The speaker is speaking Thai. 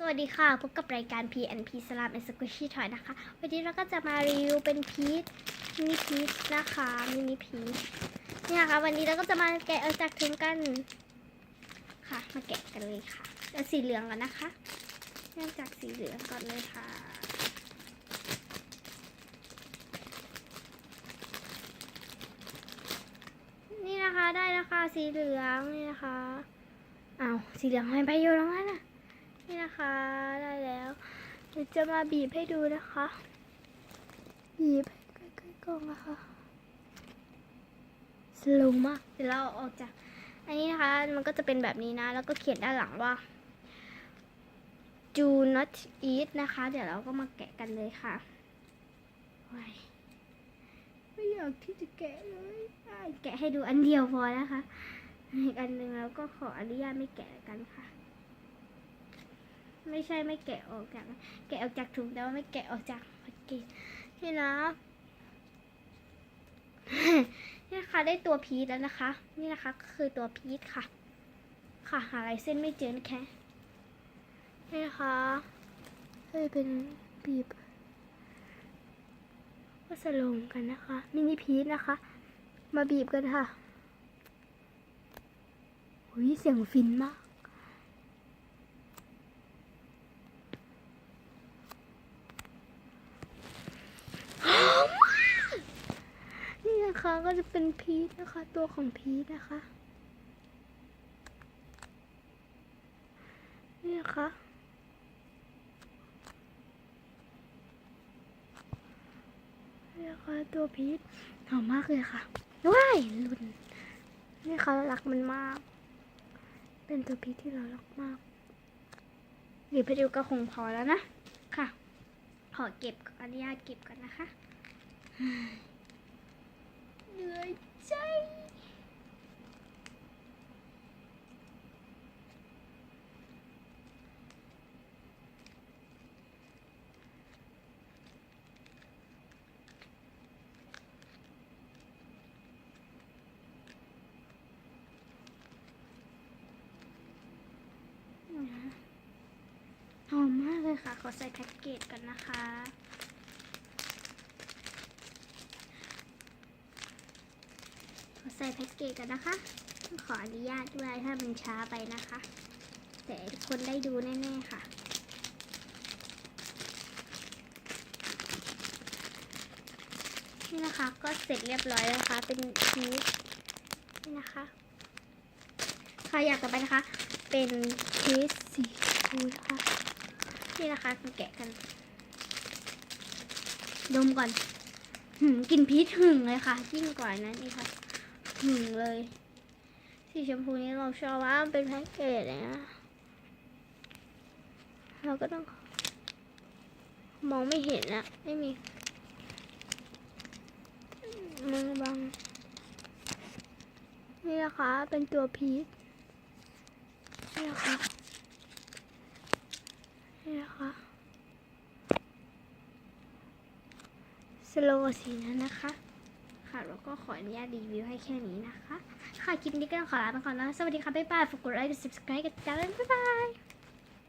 สวัสดีค่ะพบกับรายการ PNP Slam and Squishy Toy นะคะ วันนี้เราก็จะมารีวิวเป็นพีชมินิพีชนะคะมินิพีชเนี่ยค่ะ วันนี้เราก็จะมาแกะเอาจากถุงกันค่ะ มาแกะกันเลยค่ะเอาสีเหลืองก่อนนะคะเริ่มจากสีเหลืองก่อนเลยค่ะนี่นะคะได้นะคะสีเหลืองนี่นะคะอ้าวสีเหลืองไม่ไปอยู่แล้วนน่ะ นี่นะคะได้แล้วเดี๋ยวจะมาบีบให้ดูนะคะ บีบให้ใกล้ๆกล้องนะคะสโลมากเดี๋ยวเราออกจากอันนี้นะคะ มันก็จะเป็นแบบนี้นะ แล้วก็เขียนด้านหลังว่า do not eat นะคะ เดี๋ยวเราก็มาแกะกันเลยค่ะไม่อยากที่จะแกะเลยแกะให้ดูอันเดียวพอนะคะ อีกอันหนึ่งเราก็ขออนุญาตไม่แกะกันค่ะ ไม่ใช่ไม่แกะออกจาก แกะออกจากถุงแต่ว่าไม่แกะออกจากแพ็กเกจนี่นะนี่นะคะได้ตัวพีชแล้วนะคะ นี่นะคะก็คือตัวพีชค่ะ ค่ะหาลายเส้นไม่เจอแค่นี่นะคะให้เป็นบีบก็สลงกันนะคะมินิพีชนะคะ มาบีบกันค่ะหุยเสียงฟินมาก นี่นะคะ ก็จะเป็นพีชนะคะ ตัวของพีชนะคะ นี่นะคะนี่นะคะตัวพีชหอมมากเลยค่ะว้ายลุนนี่ค่ะรักมันมาก เป็นตัวพีชที่เรารักมากหรือไปดูก็คงพอแล้วนะ ค่ะ ขอเก็บออนุญาตเก็บก่อนนะคะ เหนื่อยใจ หอมมาก เลยค่ะ ขอใส่แพ็กเกจกันนะคะ ขอใส่แพ็กเกจกันนะคะ ขออนุญาตด้วยถ้ามันช้าไปนะคะ แต่ทุกคนได้ดูแน่ ๆ ค่ะนี่นะคะก็เสร็จเรียบร้อยแล้วนะคะเป็นชีสนี่นะคะใค่ะอยากต่อไปนะคะ เป็นชีสสีชมพูนะคะ นี่นะคะมาแกะกัน ดมก่อนหืมกินพีชหึงเลยค่ะยิ่งกว่านั้นอีกค่ะหึงเลย สีชมพูนี้เราชอบว่ามันเป็นแพ็กเกจเลยนะเราก็ต้อง มองไม่เห็นอะไม่มีมือบัง นี่นะคะเป็นตัวพีชนี่นะคะ นี่นะคะสโลว์สีนั้นนะคะ ค่ะแล้วก็ขออนุญาตรีวิวให้แค่นี้นะคะ ค่ะคลิปนี้ก็ต้องขอลาไปก่อนนะ สวัสดีค่ะ บ๊ายบาย ฝากกดไลค์กด subscribe กันจ้าบ๊ายบาย